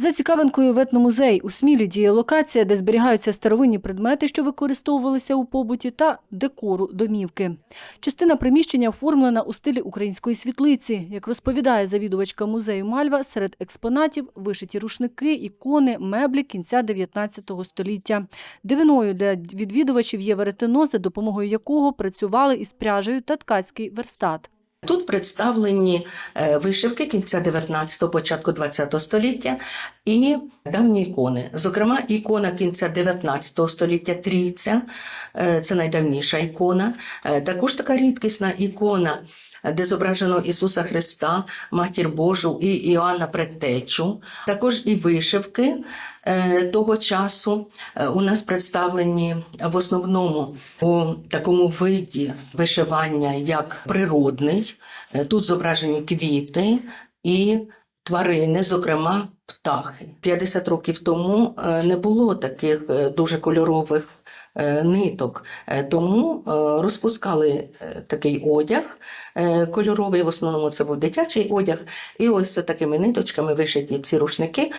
За цікавинкою в етномузей у Смілі діє локація, де зберігаються старовинні предмети, що використовувалися у побуті, та декору домівки. Частина приміщення оформлена у стилі української світлиці. Як розповідає завідувачка музею Мальва, серед експонатів вишиті рушники, ікони, меблі кінця 19 століття. Дивиною для відвідувачів є веретено, за допомогою якого працювали із пряжею та ткацький верстат. Тут представлені е, вишивки кінця 19-го, початку 20-го століття і давні ікони. Зокрема, ікона кінця 19 століття Трійця, е, це найдавніша ікона. Е, Також така рідкісна ікона, де зображено Ісуса Христа, Матір Божу і Іоанна Предтечу. Також і вишивки е, того часу е, у нас представлені в основному у такому виді вишивання, як природний. Е, Тут зображені квіти і тварини, зокрема птахи. 50 років тому е, не було таких е, дуже кольорових е, ниток, тому розпускали такий одяг кольоровий. В основному це був дитячий одяг. І ось такими ниточками вишиті ці рушники.